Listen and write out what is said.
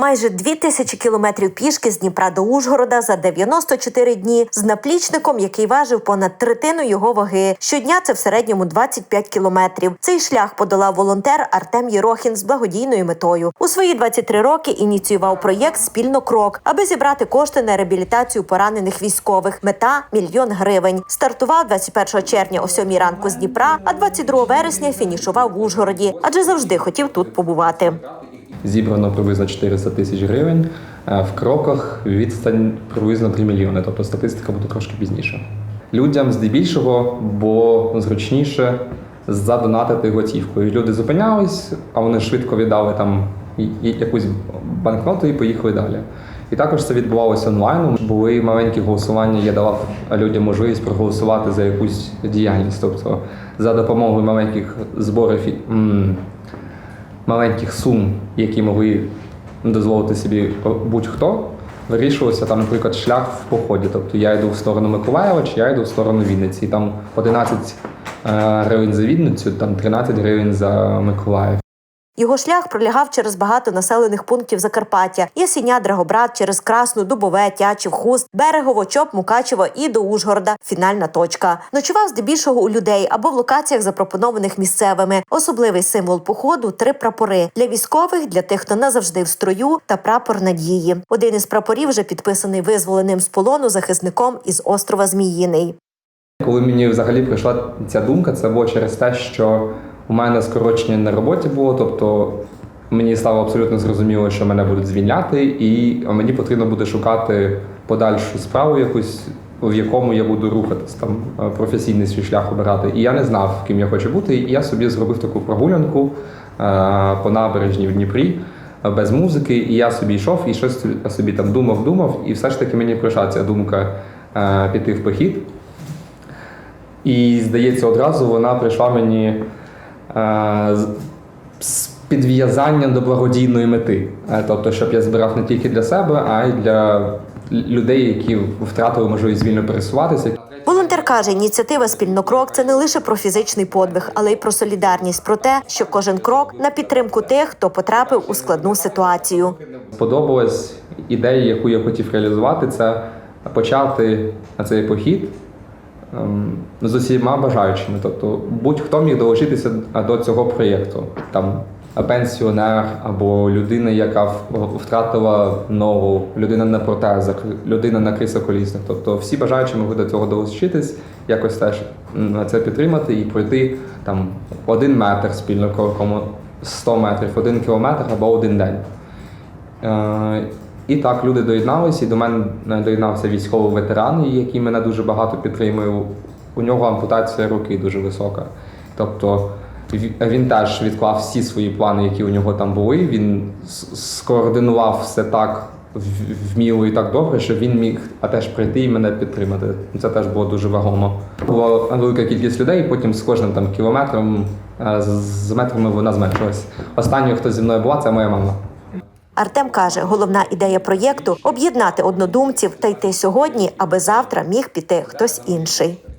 Майже дві тисячі кілометрів пішки з Дніпра до Ужгорода за 94 дні з наплічником, який важив понад третину його ваги. Щодня це в середньому 25 кілометрів. Цей шлях подолав волонтер Артем Єрохін з благодійною метою. У свої 23 роки ініціював проєкт Спільно крок, аби зібрати кошти на реабілітацію поранених військових. Мета мільйон гривень. Стартував 21 червня о 7 ранку з Дніпра, а 22 вересня фінішував в Ужгороді, адже завжди хотів тут побувати. Зібрано приблизно 400 тисяч гривень. Е, В кроках відстань приблизно 3 мільйони, тобто статистика буде трошки пізніше. Людям здебільшого було зручніше задонатити готівкою. Люди зупинялись, а вони швидко віддали там якусь банкноту і поїхали далі. І також це відбувалося онлайн. Були маленькі голосування. Я давав людям можливість проголосувати за якусь діяльність. Тобто за допомогою маленьких зборів маленьких сум, які могли дозволити собі будь-хто, вирішувався там, наприклад, шлях в поході. Тобто я йду в сторону Миколаєва чи я йду в сторону Вінниці. І там 11 е, гривень за Вінницю, там 13 гривень за Миколаїв. Його шлях пролягав через багато населених пунктів Закарпаття: Ясіня, Драгобрат, через Красну, Дубове, Тячів, Хуст, Берегово, Чоп, Мукачево і до Ужгорода. Фінальна точка. Ночував здебільшого у людей або в локаціях, запропонованих місцевими. Особливий символ походу три прапори для військових, для тих, хто назавжди в строю, та прапор надії. Один із прапорів вже підписаний визволеним з полону захисником із острова Зміїний. Коли мені взагалі прийшла ця думка, це було через те, що у мене скорочення на роботі було, тобто мені стало абсолютно зрозуміло, що мене будуть звільняти, і мені потрібно буде шукати подальшу справу якусь, в якому я буду рухатись, там е, професійний свій шлях обирати. І я не знав, ким я хочу бути. І я собі зробив таку прогулянку е, по набережній в Дніпрі. е, Без музики, і я собі йшов і щось собі там думав, думав, і все ж таки мені прийшла ця думка е, піти в похід. І, здається, одразу вона прийшла мені е, з- підв'язанням до благодійної мети. Е, Тобто, щоб я збирав не тільки для себе, а й для людей, які втратили можливість вільно пересуватися. Волонтер каже, ініціатива Спільно крок це не лише про фізичний подвиг, але й про солідарність, про те, що кожен крок на підтримку тих, хто потрапив у складну ситуацію. Сподобалась ідея, яку я хотів реалізувати, це почати цей похід з усіма бажаючими. Тобто будь-хто міг долучитися до цього проєкту. Там пенсіонер або людина, яка втратила ногу, людина на протезах, людина на крісоколісних. Тобто всі бажаючі могли до цього долучитись, якось теж це підтримати і пройти там один метр спільно кроком, 100 метрів, один кілометр або один день. І так люди доєдналися, і до мене доєднався військовий ветеран, який мене дуже багато підтримує. У нього ампутація руки дуже висока. Тобто він теж відклав всі свої плани, які у нього там були. Він скоординував все так вміло і так добре, що він міг а теж прийти і мене підтримати. Це теж було дуже вагомо. Була велика кількість людей, потім з кожним там кілометром, е, з метрами вона зменшилась. Останньою, хто зі мною була, це моя мама. Артем каже, головна ідея проєкту об'єднати однодумців та йти сьогодні, аби завтра міг піти хтось інший.